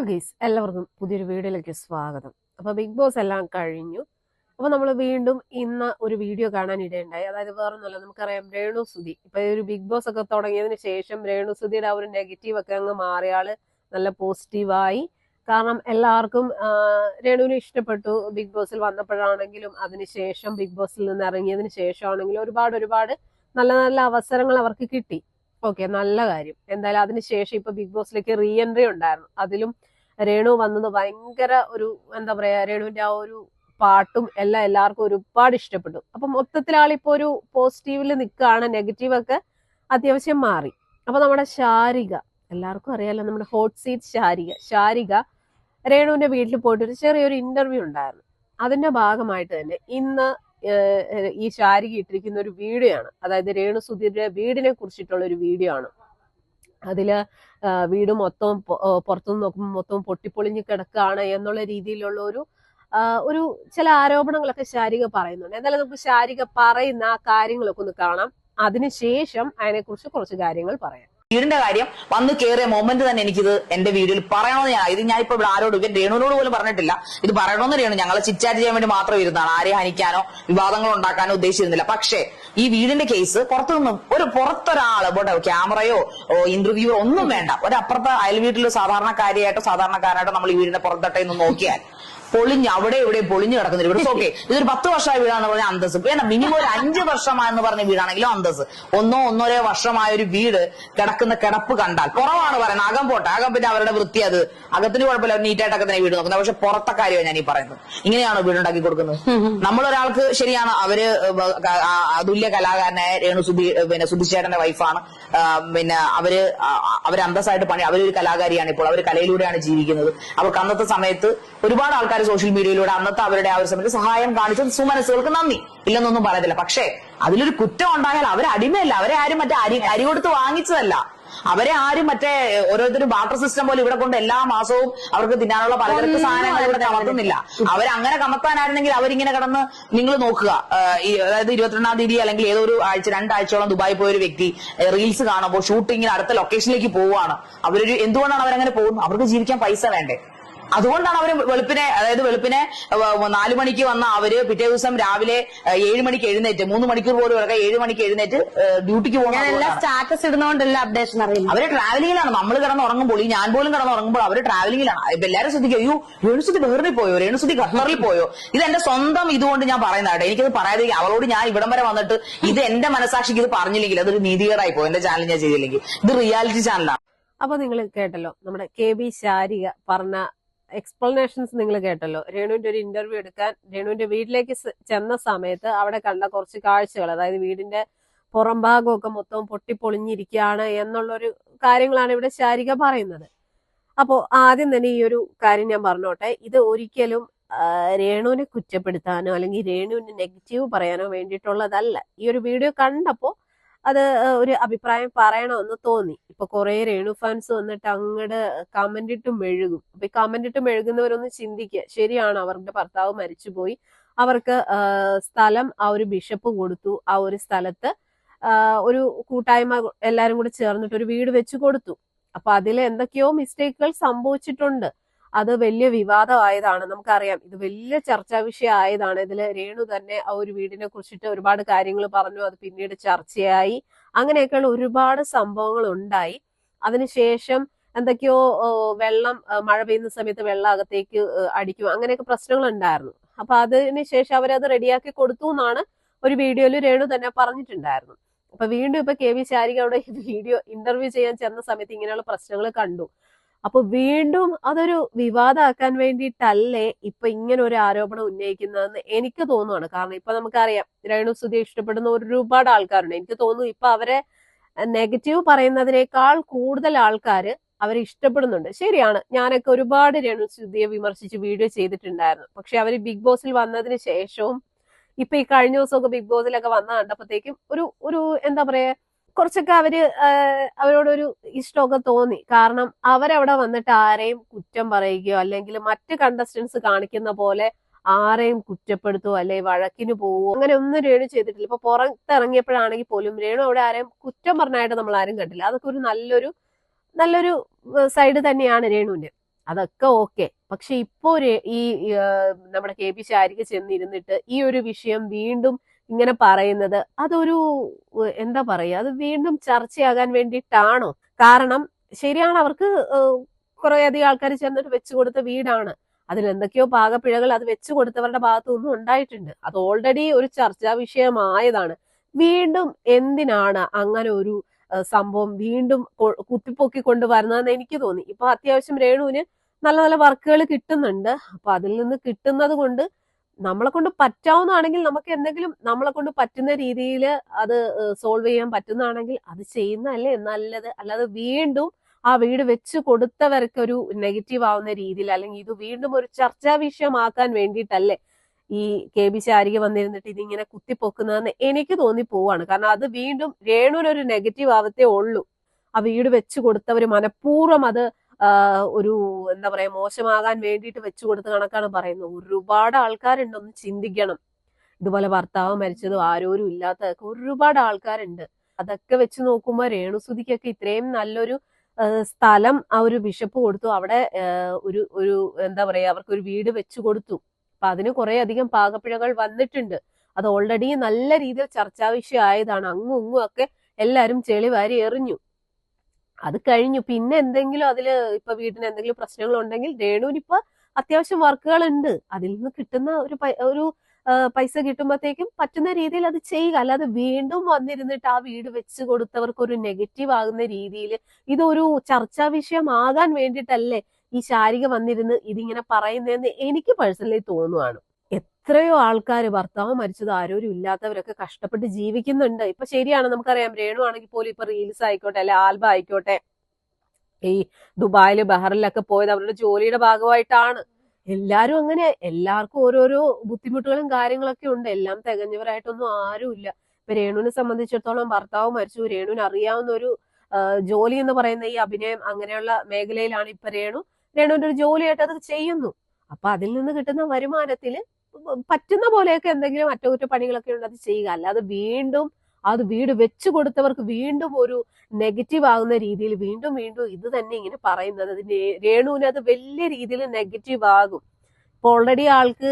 Hello ഗീസ് എല്ലാവർക്കും പുതിയൊരു വീഡിയോയിലേക്ക് സ്വാഗതം. അപ്പോൾ ബിഗ് ബോസ് എല്ലാം കഴിഞ്ഞു. അപ്പോൾ നമ്മൾ വീണ്ടും ഇന്ന് ഒരു വീഡിയോ കാണാൻ ഇടയുണ്ടായി. അതായത് വേറൊന്നുമല്ല നമുക്കറിയാം രേണു സുധി. ഇപ്പൊ ഈ ഒരു ബിഗ് ബോസ് ഒക്കെ തുടങ്ങിയതിന് ശേഷം രേണു സുധിയുടെ ആ ഒരു നെഗറ്റീവ് ഒക്കെ അങ്ങ് മാറിയാൾ നല്ല പോസിറ്റീവായി കാരണം എല്ലാവർക്കും രേണുവിനെ ഇഷ്ടപ്പെട്ടു ബിഗ് ബോസിൽ വന്നപ്പോഴാണെങ്കിലും അതിനുശേഷം ബിഗ് ബോസിൽ നിന്ന് ഇറങ്ങിയതിന് ശേഷമാണെങ്കിലും ഒരുപാട് ഒരുപാട് നല്ല നല്ല അവസരങ്ങൾ അവർക്ക് കിട്ടി. ഓക്കെ നല്ല കാര്യം. എന്തായാലും അതിനുശേഷം ഇപ്പൊ ബിഗ് ബോസിലേക്ക് റീ എൻട്രി ഉണ്ടായിരുന്നു. അതിലും രേണു വന്നത് ഭയങ്കര ഒരു എന്താ പറയാ രേണുവിന്റെ ആ ഒരു പാട്ടും എല്ലാം എല്ലാവർക്കും ഒരുപാട് ഇഷ്ടപ്പെട്ടു. അപ്പൊ മൊത്തത്തിൽ ആളിപ്പോ ഒരു പോസിറ്റീവിൽ നിൽക്കുകയാണ് നെഗറ്റീവ് ഒക്കെ അത്യാവശ്യം മാറി. അപ്പൊ നമ്മുടെ ശാരിക എല്ലാവർക്കും അറിയാലോ നമ്മുടെ ഹോട്ട് സീറ്റ് ശാരിക. ശാരിക രേണുവിന്റെ വീട്ടിൽ പോയിട്ട് ഒരു ചെറിയൊരു ഇന്റർവ്യൂ ഉണ്ടായിരുന്നു. അതിന്റെ ഭാഗമായിട്ട് തന്നെ ഇന്ന് ഈ ശാരിക ഇട്ടിരിക്കുന്ന ഒരു വീഡിയോ ആണ്. അതായത് രേണു സുധീരുടെ വീടിനെ കുറിച്ചിട്ടുള്ള ഒരു വീഡിയോ ആണ്. അതിൽ വീട് മൊത്തം പുറത്തുനിന്ന് നോക്കുമ്പോൾ മൊത്തം പൊട്ടിപ്പൊളിഞ്ഞ് കിടക്കുകയാണ് എന്നുള്ള രീതിയിലുള്ള ഒരു ഒരു ചില ആരോപണങ്ങളൊക്കെ ശാരിക പറയുന്നുണ്ട്. എന്തായാലും നമുക്ക് ശാരിക പറയുന്ന ആ കാര്യങ്ങളൊക്കെ ഒന്ന് കാണാം. അതിനുശേഷം അതിനെക്കുറിച്ച് കുറച്ച് കാര്യങ്ങൾ പറയാം. വീടിന്റെ കാര്യം വന്ന് കയറിയ മൊമെന്റ് തന്നെ എനിക്കിത് എന്റെ വീഡിയോയിൽ പറയണമെന്ന് ഞാൻ ഇത് ഞാൻ ഇപ്പൊ ഇവിടെ ആരോടും രേണുവിനോട് പോലും പറഞ്ഞിട്ടില്ല. ഇത് പറയണമെന്ന് രേണു. ഞങ്ങളെ ചിറ്റാറ്റ് ചെയ്യാൻ വേണ്ടി മാത്രം ഇരുന്നാണ്. ആരെ ഹനിക്കാനോ വിവാദങ്ങൾ ഉണ്ടാക്കാനോ ഉദ്ദേശിച്ചിരുന്നില്ല. പക്ഷേ ഈ വീടിന്റെ കേസ് പുറത്തുനിന്നും ഒരു പുറത്തൊരാൾ ഇവിടെ ക്യാമറയോ ഇന്റർവ്യൂ ഒന്നും വേണ്ട. ഒരപ്പുറത്തെ അയൽ വീട്ടിൽ സാധാരണക്കാരിയായിട്ടോ സാധാരണക്കാരായിട്ടോ നമ്മൾ ഈ വീടിന്റെ പുറത്തട്ടെ നിന്ന് നോക്കിയാൽ പൊളിഞ്ഞ് അവിടെ ഇവിടെ പൊളിഞ്ഞു കിടക്കുന്ന വീട്. ഓക്കെ ഇതൊരു പത്ത് വർഷമായ വീടാന്ന് പറഞ്ഞ അന്തസ് വേണ്ട മിനിമം ഒരു അഞ്ച് വർഷമാണെന്ന് പറഞ്ഞ വീടാണെങ്കിലും അന്തസ് ഒന്നോ ഒന്നോരോ വർഷമായ ഒരു വീട് കിടക്കുന്ന കിടപ്പ് കണ്ടാൽ കുറവാണ് പറയുന്നത്. അകം പോട്ടെ. അകം പിന്നെ അവരുടെ വൃത്തി അത്. അകത്തിന് കുഴപ്പമില്ല. നീറ്റായിട്ടൊക്കെ തന്നെ വീട് നോക്കുന്നത്. പക്ഷെ പുറത്തെ കാര്യമാണ് ഞാൻ ഈ പറയുന്നത്. ഇങ്ങനെയാണോ വീടുണ്ടാക്കി കൊടുക്കുന്നത്? നമ്മളൊരാൾക്ക് ശരിയാണ്. അവർ അതുല്യ കലാകാരനായ രേണു സുബി പിന്നെ സുബിശേട്ടന്റെ വൈഫാണ്. പിന്നെ അവർ അവർ അന്തസ്സായിട്ട് പണി അവരൊരു കലാകാരിയാണ് ഇപ്പോൾ. അവർ കലയിലൂടെയാണ് ജീവിക്കുന്നത്. അവർക്ക് അന്നത്തെ സമയത്ത് ഒരുപാട് ആൾക്കാർ സോഷ്യൽ മീഡിയയിലൂടെ അന്നത്തെ അവരുടെ ആ ഒരു സമയത്ത് സഹായം കാണിച്ചത് സുമനസ്സുകൾക്ക് നന്ദി. ഇല്ലെന്നൊന്നും പറയത്തില്ല. പക്ഷേ അതിലൊരു കുറ്റം ഉണ്ടായാൽ അവർ അടിമയല്ല. അവരെ ആരും മറ്റേ അരി അരി കൊടുത്ത് വാങ്ങിച്ചതല്ല. അവരെ ആരും മറ്റേ ഓരോരുത്തരും വാട്ടർ സിസ്റ്റം പോലെ ഇവിടെ കൊണ്ട് എല്ലാ മാസവും അവർക്ക് തിന്നാനുള്ള പലചരക്ക് സാധനങ്ങൾ ഇവിടെ കമത്തുന്നില്ല. അവരങ്ങനെ കമത്താനായിരുന്നെങ്കിൽ അവരിങ്ങനെ കടന്ന് നിങ്ങൾ നോക്കുക. അതായത് ഇരുപത്തിരണ്ടാം തീയതി അല്ലെങ്കിൽ ഏതോ ഒരു ആഴ്ച രണ്ടാഴ്ചയോളം ദുബായി പോയ ഒരു വ്യക്തി റീൽസ് കാണുമ്പോൾ ഷൂട്ടിങ്ങിന് അടുത്ത ലൊക്കേഷനിലേക്ക് പോവുകയാണ്. അവരൊരു എന്തുകൊണ്ടാണ് അവരങ്ങനെ പോകുന്നത്? അവർക്ക് ജീവിക്കാൻ പൈസ വേണ്ടേ? അതുകൊണ്ടാണ് അവർ വെളുപ്പിനെ അതായത് വെളുപ്പിനെ നാലു മണിക്ക് വന്ന അവർ പിറ്റേ ദിവസം രാവിലെ ഏഴ് മണിക്ക് എഴുന്നേറ്റ് മൂന്ന് മണിക്കൂർ പോലും ഇറക്കുക ഏഴ് മണിക്ക് എഴുന്നേറ്റ് ഡ്യൂട്ടിക്ക് പോകണം പോകുന്ന സ്റ്റാറ്റസ് ഇടുന്നോണ്ടല്ല അപ്ഡേഷൻ അറിയുന്നത് അവർ ട്രാവലിംഗിലാണ്. നമ്മൾ കിടന്ന് ഉറങ്ങുമ്പോൾ ഈ ഞാൻ പോലും കിടന്ന് ഉറങ്ങുമ്പോൾ അവർ ട്രാവലിംഗിലാണ്. ഇപ്പൊ എല്ലാവരും ശ്രദ്ധിക്കും അയ്യോ രേണുസുതി ബഹറിൽ പോയോ രേണുസുതി ഖത്തറിൽ പോയോ? ഇത് എന്റെ സ്വന്തം ഇതുകൊണ്ട് ഞാൻ പറയുന്നതാട്ടെ എനിക്കത് പറയാതെ അവളോട് ഞാൻ ഇവിടം വരെ വന്നിട്ട് ഇത് എന്റെ മനസാക്ഷിക്ക് ഇത് പറഞ്ഞില്ലെങ്കിൽ അതൊരു നീതികേടായി പോകും എന്റെ ചാനൽ ഞാൻ ചെയ്തില്ലെങ്കിൽ. ഇത് റിയാലിറ്റി ചാനലാണ്. അപ്പൊ നിങ്ങൾ കേട്ടല്ലോ നമ്മുടെ കെ ബി ശാരിക പറഞ്ഞ എക്സ്പ്ലനേഷൻസ് നിങ്ങൾ കേട്ടല്ലോ. രേണുവിന്റെ ഒരു ഇന്റർവ്യൂ എടുക്കാൻ രേണുവിന്റെ വീട്ടിലേക്ക് ചെന്ന സമയത്ത് അവിടെ കണ്ട കുറച്ച് കാഴ്ചകൾ അതായത് വീടിന്റെ പുറം ഭാഗമൊക്കെ മൊത്തം പൊട്ടിപ്പൊളിഞ്ഞിരിക്കുകയാണ് എന്നുള്ളൊരു കാര്യങ്ങളാണ് ഇവിടെ ശാരിക പറയുന്നത്. അപ്പോൾ ആദ്യം തന്നെ ഈ ഒരു കാര്യം ഞാൻ പറഞ്ഞോട്ടെ. ഇത് ഒരിക്കലും രേണുവിനെ കുറ്റപ്പെടുത്താനോ അല്ലെങ്കിൽ രേണുവിന് നെഗറ്റീവ് പറയാനോ വേണ്ടിയിട്ടുള്ളതല്ല. ഈ ഒരു വീഡിയോ കണ്ടപ്പോ അത് ഒരു അഭിപ്രായം പറയണമെന്ന് തോന്നി. ഇപ്പൊ കുറെ രേണു ഫാൻസ് വന്നിട്ട് അങ്ങട് കമന്റ് ഇട്ട് മെഴുകും. അപ്പൊ ഈ കമന്റ് ഇട്ട് മെഴുകുന്നവരൊന്ന് ചിന്തിക്കുക ശരിയാണ് അവരുടെ ഭർത്താവ് മരിച്ചുപോയി. അവർക്ക് സ്ഥലം ആ ഒരു ബിഷപ്പ് കൊടുത്തു. ആ ഒരു സ്ഥലത്ത് ഒരു കൂട്ടായ്മ എല്ലാരും കൂടി ചേർന്നിട്ട് ഒരു വീട് വെച്ച് കൊടുത്തു. അപ്പൊ അതിൽ എന്തൊക്കെയോ മിസ്റ്റേക്കുകൾ സംഭവിച്ചിട്ടുണ്ട്. അത് വലിയ വിവാദമായതാണ്. നമുക്കറിയാം. ഇത് വലിയ ചർച്ചാ വിഷയം ആയതാണ് ഇതിൽ രേണു തന്നെ ആ ഒരു വീടിനെ കുറിച്ചിട്ട് ഒരുപാട് കാര്യങ്ങൾ പറഞ്ഞു. അത് പിന്നീട് ചർച്ചയായി. അങ്ങനെയൊക്കെയുള്ള ഒരുപാട് സംഭവങ്ങൾ ഉണ്ടായി അതിനുശേഷം എന്തൊക്കെയോ വെള്ളം മഴ പെയ്യുന്ന സമയത്ത് വെള്ളം അകത്തേക്ക് അടിക്കും. അങ്ങനെയൊക്കെ പ്രശ്നങ്ങൾ ഉണ്ടായിരുന്നു അപ്പൊ അതിന് ശേഷം അവരത് റെഡിയാക്കി കൊടുത്തു എന്നാണ് ഒരു വീഡിയോയിൽ രേണു തന്നെ പറഞ്ഞിട്ടുണ്ടായിരുന്നു. അപ്പൊ വീണ്ടും ഇപ്പൊ കെ വി ശാരിക അവിടെ വീഡിയോ ഇന്റർവ്യൂ ചെയ്യാൻ ചെന്ന സമയത്ത് ഇങ്ങനെയുള്ള പ്രശ്നങ്ങൾ കണ്ടു. അപ്പൊ വീണ്ടും അതൊരു വിവാദമാക്കാൻ വേണ്ടിയിട്ടല്ലേ ഇപ്പൊ ഇങ്ങനെ ഒരു ആരോപണം ഉന്നയിക്കുന്നതെന്ന് എനിക്ക് തോന്നുവാണ്. കാരണം ഇപ്പൊ നമുക്കറിയാം രേണു സുധി ഇഷ്ടപ്പെടുന്ന ഒരുപാട് ആൾക്കാരുണ്ട്. എനിക്ക് തോന്നുന്നു ഇപ്പൊ അവരെ നെഗറ്റീവ് പറയുന്നതിനേക്കാൾ കൂടുതൽ ആൾക്കാര് അവരെ ഇഷ്ടപ്പെടുന്നുണ്ട്. ശരിയാണ് ഞാനൊക്കെ ഒരുപാട് രേണു സുധിയെ വിമർശിച്ച് വീഡിയോ ചെയ്തിട്ടുണ്ടായിരുന്നു. പക്ഷെ അവർ ബിഗ് ബോസിൽ വന്നതിന് ശേഷവും ഇപ്പൊ ഈ കഴിഞ്ഞ ദിവസമൊക്കെ ബിഗ് ബോസിലൊക്കെ വന്ന കണ്ടപ്പോഴത്തേക്കും ഒരു ഒരു എന്താ പറയാ കുറച്ചൊക്കെ അവർ അവരോടൊരു ഇഷ്ടമൊക്കെ തോന്നി. കാരണം അവരവിടെ വന്നിട്ട് ആരെയും കുറ്റം പറയുകയോ അല്ലെങ്കിൽ മറ്റ് കണ്ടസ്റ്റൻസ് കാണിക്കുന്ന പോലെ ആരെയും കുറ്റപ്പെടുത്തുവോ അല്ലെ വഴക്കിന് പോവോ അങ്ങനെ ഒന്നും രേണു ചെയ്തിട്ടില്ല. ഇപ്പൊ പുറത്തിറങ്ങിയപ്പോഴാണെങ്കിൽ പോലും രേണു അവിടെ ആരെയും കുറ്റം പറഞ്ഞായിട്ട് നമ്മൾ ആരും കണ്ടില്ല. അതൊക്കെ ഒരു നല്ലൊരു നല്ലൊരു സൈഡ് തന്നെയാണ് രേണുവിന്റെ അതൊക്കെ ഓക്കെ. പക്ഷെ ഇപ്പോ ഈ നമ്മുടെ കെ പി ശാരിക ചെന്നിരുന്നിട്ട് ഈ ഒരു വിഷയം വീണ്ടും ഇങ്ങനെ പറയുന്നത്. അതൊരു എന്താ പറയുക അത് വീണ്ടും ചർച്ചയാകാൻ വേണ്ടിയിട്ടാണോ? കാരണം ശരിയാണ് അവർക്ക് കുറെ അധികം ആൾക്കാർ ചെന്നിട്ട് വെച്ചു കൊടുത്ത വീടാണ്. അതിൽ എന്തൊക്കെയോ പാകപ്പിഴകൾ അത് വെച്ചു കൊടുത്തവരുടെ ഭാഗത്തു നിന്നും ഉണ്ടായിട്ടുണ്ട്. അത് ഓൾറെഡി ഒരു ചർച്ചാ വിഷയമായതാണ്. വീണ്ടും എന്തിനാണ് അങ്ങനെ ഒരു സംഭവം വീണ്ടും കുത്തിപ്പൊക്കി കൊണ്ടുവരുന്നതെന്ന് എനിക്ക് തോന്നി. ഇപ്പൊ അത്യാവശ്യം രേണുവിന് നല്ല നല്ല വർക്കുകൾ കിട്ടുന്നുണ്ട്. അപ്പൊ അതിൽ നിന്ന് കിട്ടുന്നത് കൊണ്ട് നമ്മളെ കൊണ്ട് പറ്റാവുന്നതാണെങ്കിൽ നമുക്ക് എന്തെങ്കിലും നമ്മളെ കൊണ്ട് പറ്റുന്ന രീതിയിൽ അത് സോൾവ് ചെയ്യാൻ പറ്റുന്നതാണെങ്കിൽ അത് ചെയ്യുന്നതല്ലേ നല്ലത്. അല്ലാതെ വീണ്ടും ആ വീട് വെച്ച് കൊടുത്തവർക്ക് ഒരു നെഗറ്റീവ് ആവുന്ന രീതിയിൽ അല്ലെങ്കിൽ ഇത് വീണ്ടും ഒരു ചർച്ചാ വിഷയമാക്കാൻ വേണ്ടിയിട്ടല്ലേ ഈ കെ ബി ശാരിക വന്നിരുന്നിട്ട് ഇതിങ്ങനെ കുത്തിപ്പൊക്കുന്നതെന്ന് എനിക്ക് തോന്നി പോവാണ്. കാരണം അത് വീണ്ടും രേണുവിനൊരു നെഗറ്റീവ് ആവത്തേ ഉള്ളൂ. ആ വീട് വെച്ച് കൊടുത്തവർ മനഃപൂർവം അത് ഒരു എന്താ പറയാ മോശമാകാൻ വേണ്ടിയിട്ട് വെച്ചു കൊടുത്ത കണക്കാണ് പറയുന്നത്. ഒരുപാട് ആൾക്കാരുണ്ട് ഒന്ന് ചിന്തിക്കണം. ഇതുപോലെ ഭർത്താവ് മരിച്ചതും ആരോരും ഇല്ലാത്തതൊക്കെ ഒരുപാട് ആൾക്കാരുണ്ട്. അതൊക്കെ വെച്ച് നോക്കുമ്പോൾ രേണുസുതിക്കൊക്കെ ഇത്രയും നല്ലൊരു സ്ഥലം ആ ഒരു ബിഷപ്പ് കൊടുത്തു. അവിടെ ഒരു ഒരു എന്താ പറയാ അവർക്ക് ഒരു വീട് വെച്ചു കൊടുത്തു. അപ്പൊ അതിന് കുറെ അധികം പാകപ്പിഴകൾ വന്നിട്ടുണ്ട്. അത് ഓൾറെഡി നല്ല രീതിയിൽ ചർച്ചാ വിഷയമായതാണ്. അങ്ങും ഒക്കെ എല്ലാരും ചെളി എറിഞ്ഞു. അത് കഴിഞ്ഞു. പിന്നെ എന്തെങ്കിലും അതിൽ ഇപ്പൊ വീട്ടിന് എന്തെങ്കിലും പ്രശ്നങ്ങൾ ഉണ്ടെങ്കിൽ രേണുവിന് ഇപ്പൊ അത്യാവശ്യം വർക്കുകൾ ഉണ്ട് അതിൽ നിന്ന് കിട്ടുന്ന ഒരു ഒരു പൈസ കിട്ടുമ്പോഴത്തേക്കും പറ്റുന്ന രീതിയിൽ അത് ചെയ്യുക. അല്ലാതെ വീണ്ടും വന്നിരുന്നിട്ട് ആ വീട് വെച്ച് കൊടുത്തവർക്ക് ഒരു നെഗറ്റീവ് ആകുന്ന രീതിയിൽ ഇതൊരു ചർച്ചാ വിഷയമാകാൻ വേണ്ടിയിട്ടല്ലേ ഈ ശാരിക വന്നിരുന്ന് ഇതിങ്ങനെ പറയുന്നതെന്ന് എനിക്ക് പേഴ്സണലി തോന്നുവാണ്. എത്രയോ ആൾക്കാർ ഭർത്താവ് മരിച്ചത് ആരോരും ഇല്ലാത്തവരൊക്കെ കഷ്ടപ്പെട്ട് ജീവിക്കുന്നുണ്ട്. ഇപ്പൊ ശരിയാണ് നമുക്കറിയാം. രേണു ആണെങ്കിൽ പോലും ഇപ്പൊ റീൽസ് ആയിക്കോട്ടെ അല്ലെ ആൽബ ആയിക്കോട്ടെ ഈ ദുബായിൽ ബഹറിലൊക്കെ പോയത് അവരുടെ ജോലിയുടെ ഭാഗമായിട്ടാണ്. എല്ലാരും അങ്ങനെ എല്ലാവർക്കും ഓരോരോ ബുദ്ധിമുട്ടുകളും കാര്യങ്ങളൊക്കെ ഉണ്ട്. എല്ലാം തികഞ്ഞവരായിട്ടൊന്നും ആരുമില്ല ഇപ്പൊ രേണുവിനെ സംബന്ധിച്ചിടത്തോളം ഭർത്താവ് മരിച്ചു. രേണുവിന് അറിയാവുന്ന ഒരു ജോലി എന്ന് പറയുന്ന ഈ അഭിനയം അങ്ങനെയുള്ള മേഖലയിലാണ് ഇപ്പൊ രേണു. രേണുവിന്റെ ഒരു ജോലിയായിട്ട് അത് ചെയ്യുന്നു. അപ്പൊ അതിൽ നിന്ന് കിട്ടുന്ന വരുമാനത്തിൽ പറ്റുന്ന പോലെയൊക്കെ എന്തെങ്കിലും അറ്റകുറ്റപ്പണികളൊക്കെ അത് ചെയ്യുക. അല്ലാതെ വീണ്ടും അത് വീട് വെച്ചു കൊടുത്തവർക്ക് വീണ്ടും ഒരു നെഗറ്റീവ് ആകുന്ന രീതിയിൽ വീണ്ടും വീണ്ടും ഇത് തന്നെ ഇങ്ങനെ പറയുന്നത്. രേണുവിന് അത് വലിയ രീതിയിൽ നെഗറ്റീവ് ആകും. ഇപ്പൊ ഓൾറെഡി ആൾക്ക്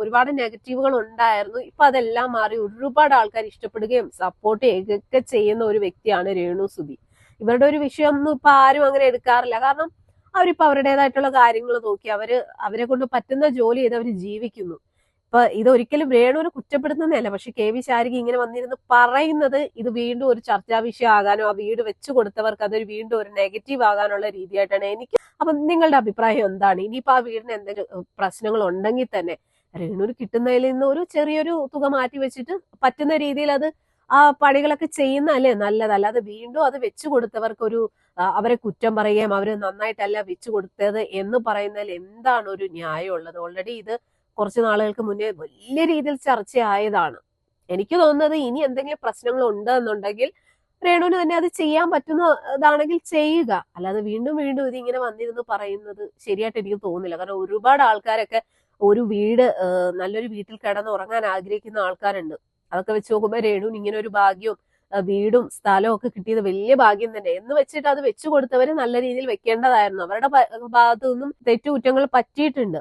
ഒരുപാട് നെഗറ്റീവുകൾ ഉണ്ടായിരുന്നു. ഇപ്പൊ അതെല്ലാം മാറി ഒരുപാട് ആൾക്കാർ ഇഷ്ടപ്പെടുകയും സപ്പോർട്ട് ചെയ്യുകയൊക്കെ ചെയ്യുന്ന ഒരു വ്യക്തിയാണ് രേണു സുബി ഇവരുടെ ഒരു വിഷയം ഒന്നും ഇപ്പൊ ആരും അങ്ങനെ എടുക്കാറില്ല. കാരണം അവരിപ്പോ അവരുടേതായിട്ടുള്ള കാര്യങ്ങൾ നോക്കി അവർ അവരെ കൊണ്ട് പറ്റുന്ന ജോലി ചെയ്ത് അവർ ജീവിക്കുന്നു. ഇപ്പൊ ഇതൊരിക്കലും രേണുവിനെ കുറ്റപ്പെടുത്തുന്നതല്ല. പക്ഷെ കെ വി ശാരിക ഇങ്ങനെ വന്നിരുന്ന് പറയുന്നത് ഇത് വീണ്ടും ഒരു ചർച്ചാ വിഷയം ആകാനോ ആ വീട് വെച്ചു കൊടുത്തവർക്ക് അതൊരു വീണ്ടും ഒരു നെഗറ്റീവ് ആകാനുള്ള രീതിയായിട്ടാണ് എനിക്ക് അപ്പൊ നിങ്ങളുടെ അഭിപ്രായം എന്താണ്? ഇനിയിപ്പോ ആ വീടിന് എന്തെങ്കിലും പ്രശ്നങ്ങൾ ഉണ്ടെങ്കിൽ തന്നെ രേണുവിന് കിട്ടുന്നതിൽ നിന്ന് ഒരു ചെറിയൊരു തുക മാറ്റി വെച്ചിട്ട് പറ്റുന്ന രീതിയിൽ അത് ആ പണികളൊക്കെ ചെയ്യുന്നതല്ലേ നല്ലതല്ല അത് വീണ്ടും അത് വെച്ചു കൊടുത്തവർക്ക് ഒരു അവരെ കുറ്റം പറയുകയും അവർ നന്നായിട്ടല്ല വെച്ചു കൊടുത്തത് എന്ന് പറയുന്നതിൽ എന്താണ് ഒരു ന്യായമുള്ളത്? ഓൾറെഡി ഇത് കുറച്ച് നാളുകൾക്ക് മുന്നേ വലിയ രീതിയിൽ ചർച്ചയായതാണ്. എനിക്ക് തോന്നുന്നത് ഇനി എന്തെങ്കിലും പ്രശ്നങ്ങൾ ഉണ്ട് എന്നുണ്ടെങ്കിൽ രേണുവിന് തന്നെ അത് ചെയ്യാൻ പറ്റുന്നതാണെങ്കിൽ ചെയ്യുക. അല്ലാതെ വീണ്ടും വീണ്ടും ഇതിങ്ങനെ വന്നിരുന്ന് പറയുന്നത് ശരിയായിട്ട് എനിക്ക് തോന്നുന്നില്ല. കാരണം ഒരുപാട് ആൾക്കാരൊക്കെ ഒരു വീട് നല്ലൊരു വീട്ടിൽ കിടന്ന് ഉറങ്ങാൻ ആഗ്രഹിക്കുന്ന ആൾക്കാരുണ്ട്. അതൊക്കെ വെച്ച് നോക്കുമ്പോൾ രേണുവിന് ഇങ്ങനെ ഒരു ഭാഗ്യവും വീടും സ്ഥലവും ഒക്കെ കിട്ടിയത് വലിയ ഭാഗ്യം തന്നെ. എന്ന് വെച്ചിട്ട് അത് വെച്ചു കൊടുത്തവര് നല്ല രീതിയിൽ വെക്കേണ്ടതായിരുന്നു. അവരുടെ ഭാഗത്തു നിന്നും തെറ്റുകുറ്റങ്ങൾ പറ്റിയിട്ടുണ്ട്.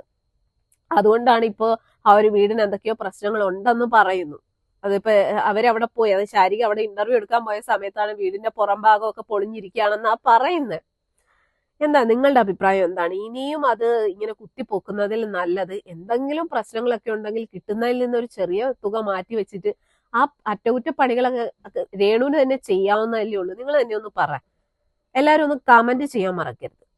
അതുകൊണ്ടാണ് ഇപ്പോൾ ആ ഒരു വീടിന് എന്തൊക്കെയോ പ്രശ്നങ്ങൾ ഉണ്ടെന്ന് പറയുന്നു. അതിപ്പോ അവരവിടെ പോയി അത് ശാരിക അവിടെ ഇന്റർവ്യൂ എടുക്കാൻ പോയ സമയത്താണ് വീടിന്റെ പുറം ഭാഗമൊക്കെ പൊളിഞ്ഞിരിക്കുകയാണെന്നാ പറയുന്നത് എന്താ നിങ്ങളുടെ അഭിപ്രായം എന്താണ്? ഇനിയും അത് ഇങ്ങനെ കുത്തിപ്പൊക്കുന്നതിൽ നല്ലത്? എന്തെങ്കിലും പ്രശ്നങ്ങളൊക്കെ ഉണ്ടെങ്കിൽ കിട്ടുന്നതിൽ നിന്ന് ഒരു ചെറിയ തുക മാറ്റി വെച്ചിട്ട് ആ അറ്റകുറ്റപ്പണികളൊക്കെ രേണുവിന് തന്നെ ചെയ്യാവുന്നതല്ലേ ഉള്ളൂ. നിങ്ങൾ തന്നെ ഒന്ന് പറ. എല്ലാവരും ഒന്ന് കമന്റ് ചെയ്യാൻ മറക്കരുത്.